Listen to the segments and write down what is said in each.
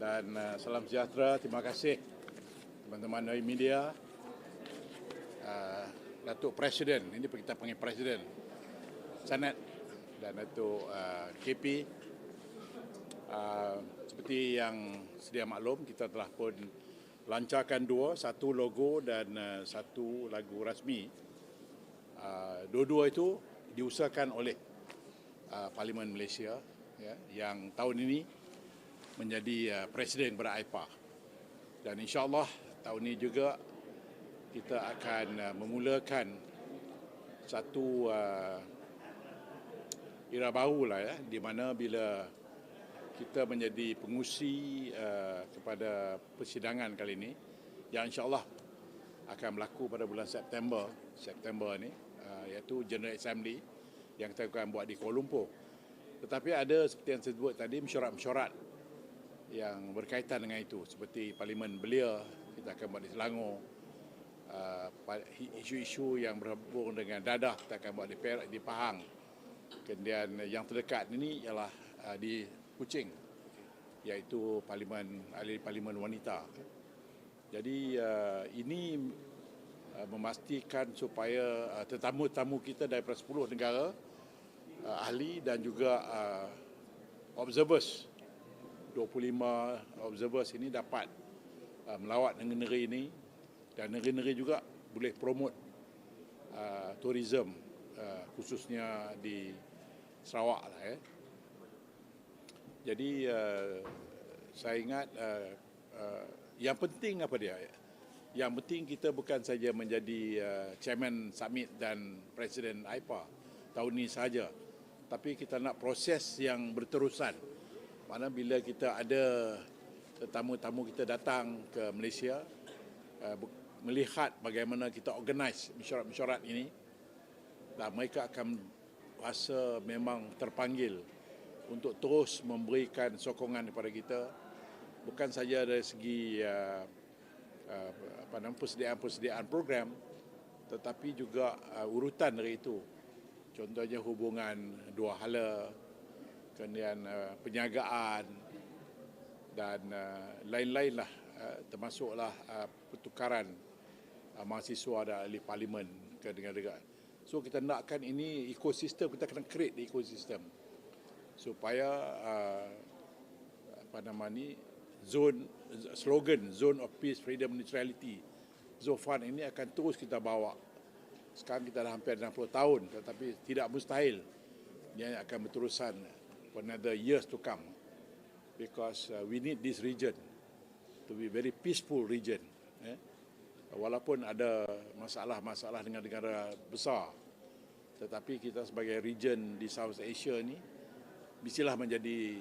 dan uh, salam sejahtera. Terima kasih teman-teman dari media. Uh, Datuk Presiden, ini kita panggil Presiden Senat dan Datuk uh, KP. Uh, seperti yang sedia maklum, kita telah pun lancarkan dua, satu logo dan uh, satu lagu rasmi. Uh, dua-dua itu diusahakan oleh uh, Parlimen Malaysia ya, yang tahun ini menjadi uh, presiden kepada AIPA. Dan insyaAllah tahun ini juga kita akan uh, memulakan satu uh, era baru lah ya, di mana bila kita menjadi pengusi uh, kepada persidangan kali ini, yang insyaAllah akan berlaku pada bulan September, September ini, uh, iaitu General Assembly yang kita akan buat di Kuala Lumpur. Tetapi ada seperti yang saya sebut tadi, mesyuarat-mesyuarat yang berkaitan dengan itu. Seperti Parlimen Belia kita akan buat di Selangor. Uh, isu-isu yang berhubung dengan dadah kita akan buat di Perak di Pahang. Kemudian yang terdekat ini ialah uh, di Kuching iaitu Parlimen ahli Parlimen wanita. Jadi uh, ini uh, memastikan supaya uh, tetamu-tetamu kita daripada 10 negara uh, ahli dan juga uh, observers 25 observers ini dapat uh, melawat negeri-negeri ini dan negeri-negeri juga boleh promote uh, tourism uh, khususnya di Sarawak lah ya. Jadi uh, saya ingat uh, uh, yang penting apa dia? Yang penting kita bukan saja menjadi uh, chairman summit dan presiden AIPA tahun ini saja, tapi kita nak proses yang berterusan mana bila kita ada tetamu-tamu kita datang ke Malaysia uh, melihat bagaimana kita organize mesyuarat-mesyuarat ini dan mereka akan rasa memang terpanggil untuk terus memberikan sokongan kepada kita. Bukan saja dari segi uh, uh, apa nama persediaan-persediaan program tetapi juga uh, urutan dari itu. Contohnya hubungan dua hala kemudian uh, penjagaan dan uh, lain-lain lah uh, termasuklah uh, pertukaran uh, mahasiswa dan ahli parlimen ke negara-negara. So kita nakkan ini ekosistem, kita kena create ekosistem. Supaya uh, apa nama ni zone slogan zone of peace freedom neutrality. Zofan ini akan terus kita bawa. Sekarang kita dah hampir 60 tahun tetapi tidak mustahil. Dia akan berterusan for another years to come because uh, we need this region to be very peaceful region eh? walaupun ada masalah-masalah dengan negara besar tetapi kita sebagai region di South Asia ni mestilah menjadi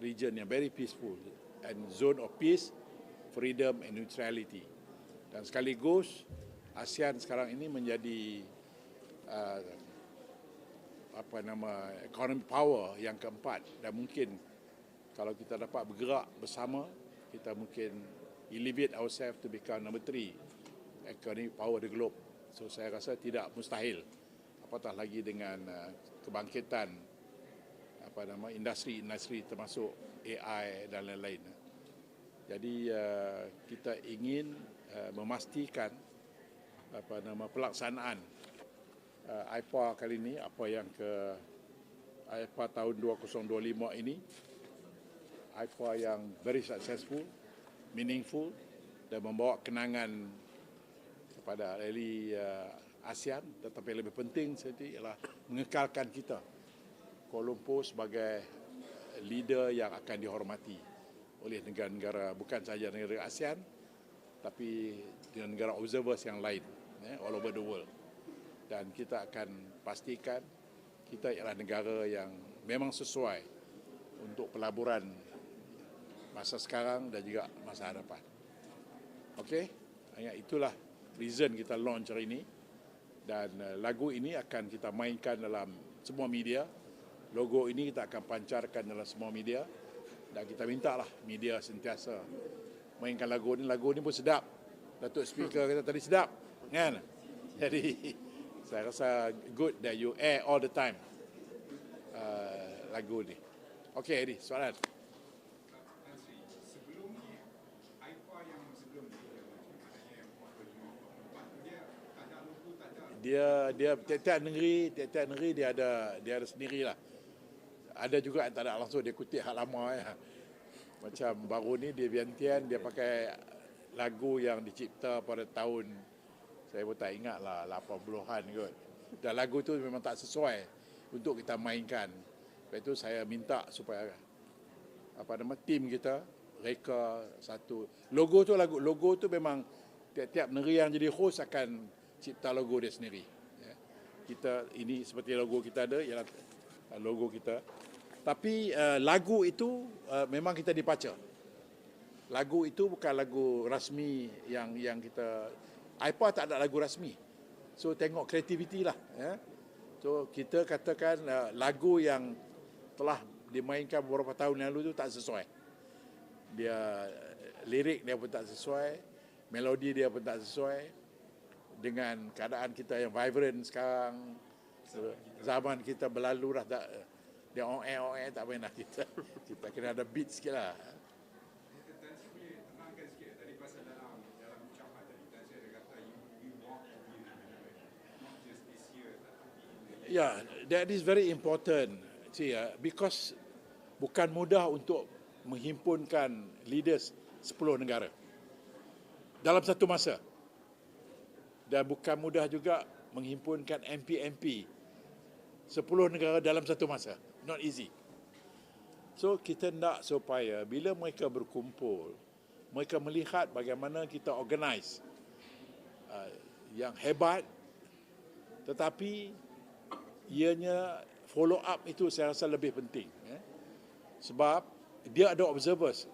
region yang very peaceful and zone of peace freedom and neutrality dan sekaligus ASEAN sekarang ini menjadi uh, apa nama economic power yang keempat. Dan mungkin kalau kita dapat bergerak bersama kita mungkin elevate ourselves to become number three economic power the globe. So saya rasa tidak mustahil. Apatah lagi dengan uh, kebangkitan apa nama industri-industri termasuk AI dan lain-lain. Jadi uh, kita ingin uh, memastikan apa nama pelaksanaan uh, AIPA kali ini, apa yang ke AIPA tahun 2025 ini, AIPA yang very successful, meaningful dan membawa kenangan kepada rally uh, ASEAN. Tetapi lebih penting sekali ialah mengekalkan kita. Kuala Lumpur sebagai leader yang akan dihormati oleh negara-negara bukan sahaja negara ASEAN tapi dengan negara observers yang lain eh, all over the world dan kita akan pastikan kita ialah negara yang memang sesuai untuk pelaburan masa sekarang dan juga masa hadapan. Okey, itulah reason kita launch hari ini dan uh, lagu ini akan kita mainkan dalam semua media. Logo ini kita akan pancarkan dalam semua media dan kita minta lah media sentiasa mainkan lagu ini. Lagu ini pun sedap. Datuk Speaker kata tadi sedap. Kan? Jadi saya rasa good that you air all the time uh, lagu ni. Okay, Edi, soalan. dia dia tiap-tiap negeri tiap-tiap negeri dia ada dia ada sendirilah ada juga yang tak ada langsung dia kutip hak lama ya. macam baru ni dia biantian dia pakai lagu yang dicipta pada tahun saya pun tak ingat lah 80-an kot. Dan lagu tu memang tak sesuai untuk kita mainkan. Sebab itu saya minta supaya apa nama tim kita reka satu. Logo tu lagu logo tu memang tiap-tiap negeri yang jadi host akan cipta logo dia sendiri. Ya. kita ini seperti logo kita ada ialah logo kita. Tapi uh, lagu itu uh, memang kita dibaca. Lagu itu bukan lagu rasmi yang yang kita iPod tak ada lagu rasmi. So tengok kreativiti lah ya. so kita katakan uh, lagu yang telah dimainkan beberapa tahun lalu itu tak sesuai. Dia lirik dia pun tak sesuai melodi dia pun tak sesuai. Dengan keadaan kita yang vibrant sekarang zaman kita berlalu dah tak dia on air on air tak payah kita. Kita kena ada beat sikit lah Tan Sri boleh tenangkan sikit tadi pasal dalam dalam ucapan tadi Tan Sri ada kata you you want to be not just this year tetapi in the Yeah, that is very important. See, uh, because bukan mudah untuk menghimpunkan leaders 10 negara dalam satu masa. Dan bukan mudah juga menghimpunkan MP-MP 10 negara dalam satu masa. Not easy. So kita nak supaya bila mereka berkumpul, mereka melihat bagaimana kita organize uh, yang hebat tetapi ianya follow up itu saya rasa lebih penting eh. sebab dia ada observers.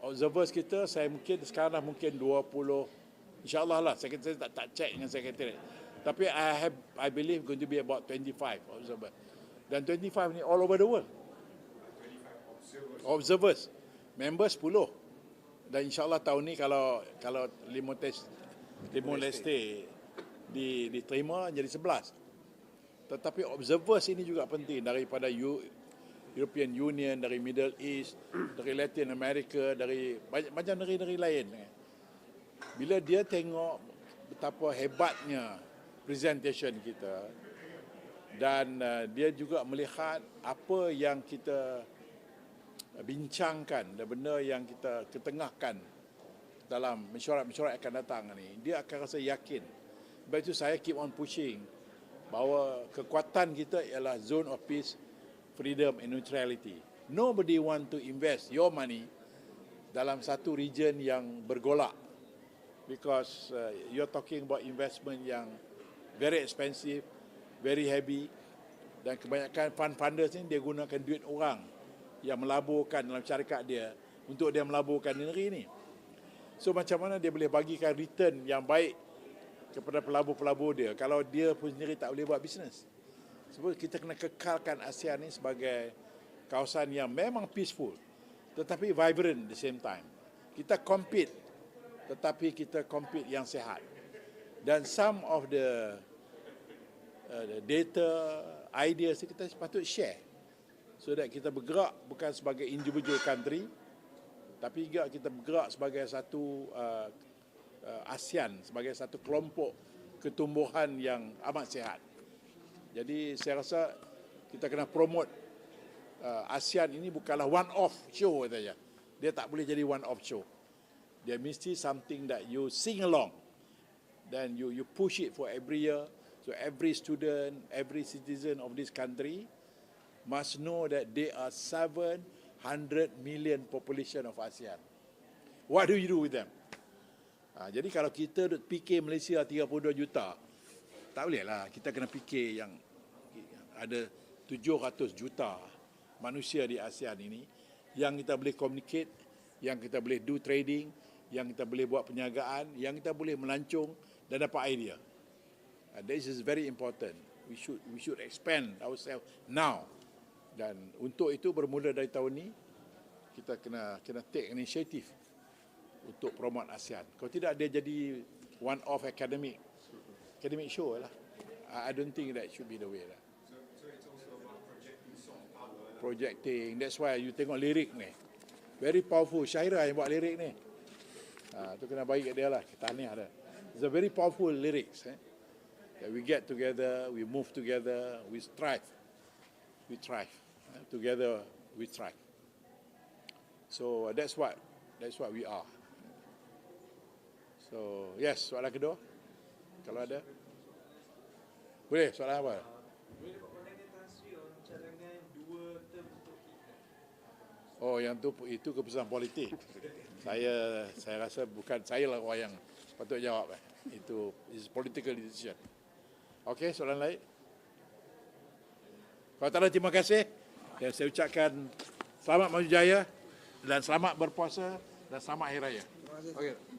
Observers kita saya mungkin sekarang dah mungkin 20 insyaallah lah. Saya, saya tak, tak check dengan secretary. Tapi I have I believe going to be about 25 observers. Dan 25 ni all over the world. 25 observers. Members 10 dan insyaallah tahun ni kalau kalau Timor Leste Timor Leste di diterima jadi 11 tetapi observers ini juga penting daripada European Union dari Middle East dari Latin America dari banyak macam negeri-negeri lain. Bila dia tengok betapa hebatnya presentation kita dan uh, dia juga melihat apa yang kita bincangkan dan benda yang kita ketengahkan dalam mesyuarat-mesyuarat akan datang ni dia akan rasa yakin. Sebab itu saya keep on pushing bahawa kekuatan kita ialah zone of peace freedom and neutrality nobody want to invest your money dalam satu region yang bergolak because uh, you're talking about investment yang very expensive very heavy dan kebanyakan fund funders ni dia gunakan duit orang yang melaburkan dalam syarikat dia untuk dia melaburkan negeri ni. So macam mana dia boleh bagikan return yang baik kepada pelabur-pelabur dia kalau dia pun sendiri tak boleh buat bisnes. Sebab kita kena kekalkan ASEAN ni sebagai kawasan yang memang peaceful tetapi vibrant the same time. Kita compete tetapi kita compete yang sehat. Dan some of the, uh, the data, ideas kita sepatut share so that kita bergerak bukan sebagai individual country tapi juga kita bergerak sebagai satu uh, ASEAN sebagai satu kelompok ketumbuhan yang amat sihat. Jadi saya rasa kita kena promote uh, ASEAN ini bukanlah one off show saja. Dia tak boleh jadi one off show. Dia mesti something that you sing along. Then you you push it for every year. So every student, every citizen of this country must know that they are 700 million population of ASEAN. What do you do with them? Ha, jadi kalau kita fikir Malaysia 32 juta, tak boleh lah. Kita kena fikir yang ada 700 juta manusia di ASEAN ini yang kita boleh communicate, yang kita boleh do trading, yang kita boleh buat perniagaan, yang kita boleh melancong dan dapat idea. Uh, this is very important. We should we should expand ourselves now. Dan untuk itu bermula dari tahun ini kita kena kena take initiative untuk promote ASEAN. Kalau tidak dia jadi one off academic academic show lah. I I don't think that should be the way lah. so so it's also about projecting power. Projecting. That's why you tengok lirik ni. Very powerful. Syairah yang buat lirik ni. Ha, tu kena bagi kat dia lah. Tahniah dia. It's a very powerful lyrics. Eh. That we get together, we move together, we strive. We thrive. Uh, Together, we thrive. So that's what that's what we are. So yes, soalan kedua. Kalau ada. Boleh, soalan apa? Oh, yang tu itu keputusan politik. saya saya rasa bukan saya lah orang yang patut jawab. Eh. Itu is political decision. Okey, soalan lain. Kalau tak ada, terima kasih. Dan saya ucapkan selamat maju jaya dan selamat berpuasa dan selamat hari raya. Okey.